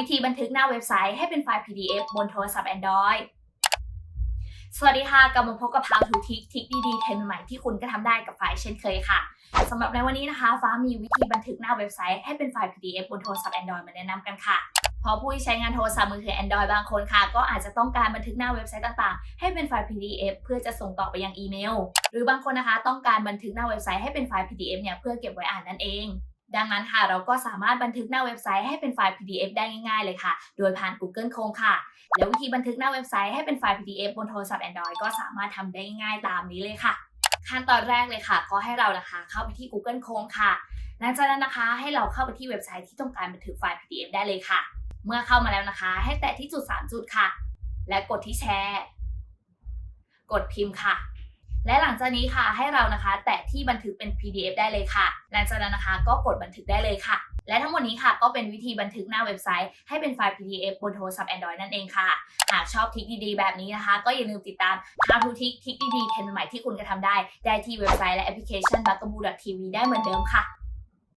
วิธีบันทึกหน้าเว็บไซต์ให้เป็นไฟล์ PDF บนโทรศัพท์ Android สวัสดีค่ะกลับมาพบกับ How to Tick ทิกดีๆเทรนใหม่ที่คุณก็ทำได้กับไฟล์เช่นเคยค่ะสำหรับในวันนี้นะคะ ฟ้ามีวิธีบันทึกหน้าเว็บไซต์ให้เป็นไฟล์ PDF บนโทรศัพท์ Android มาแนะนำกันค่ะเพราะผู้ใช้งานโทรศัพท์มือถือ Android บางคนค่ะ ก็อาจจะต้องการบันทึกหน้าเว็บไซต์ต่างๆ ให้เป็นไฟล์ PDF เพื่อจะส่งต่อไปยังอีเมล หรือบางคนนะคะ ต้องการบันทึกหน้าเว็บไซต์ให้เป็นไฟล์ PDF เนี่ยเพื่อเก็บไว้อ่านนั่นเอง ดังนั้นค่ะเราก็สามารถบันทึกหน้าเว็บไซต์ให้เป็นไฟล์ PDF ได้ง่ายๆเลยค่ะ โดยผ่าน Google Chrome ค่ะ แล้ววิธีบันทึกหน้าเว็บไซต์ให้เป็นไฟล์ PDF บนโทรศัพท์ Android ก็สามารถทำได้ง่ายๆตามนี้เลยค่ะ ขั้นตอนแรกเลยค่ะ ก็ให้เรานะคะเข้าไปที่ Google Chrome ค่ะหลังจากนั้นนะคะให้เราเข้าไปที่เว็บไซต์ที่ต้องการบันทึกไฟล์ PDF ได้เลยค่ะ เมื่อเข้ามาแล้วนะคะ ให้แตะที่จุด 3 จุดค่ะ และกดที่แชร์ กดพิมพ์ค่ะ และหลังจากนี้ค่ะให้เรานะคะ แตะที่บันทึกเป็น PDF ได้เลยค่ะ หลังจากนั้นนะคะก็กดบันทึกได้เลยค่ะ และทั้งหมดนี้ค่ะก็เป็นวิธีบันทึกหน้าเว็บไซต์ให้เป็นไฟล์ PDF บนโทรศัพท์ Android นั่นเองค่ะ หากชอบทิคดีๆ แบบนี้นะคะ ก็อย่าลืมติดตาม How to Tick ทริคดีๆเทรนด์ใหม่ที่คุณกระทำได้ ได้ที่เว็บไซต์และแอปพลิเคชัน b u g a b o o TV ได้เหมือนเดิมค่ะ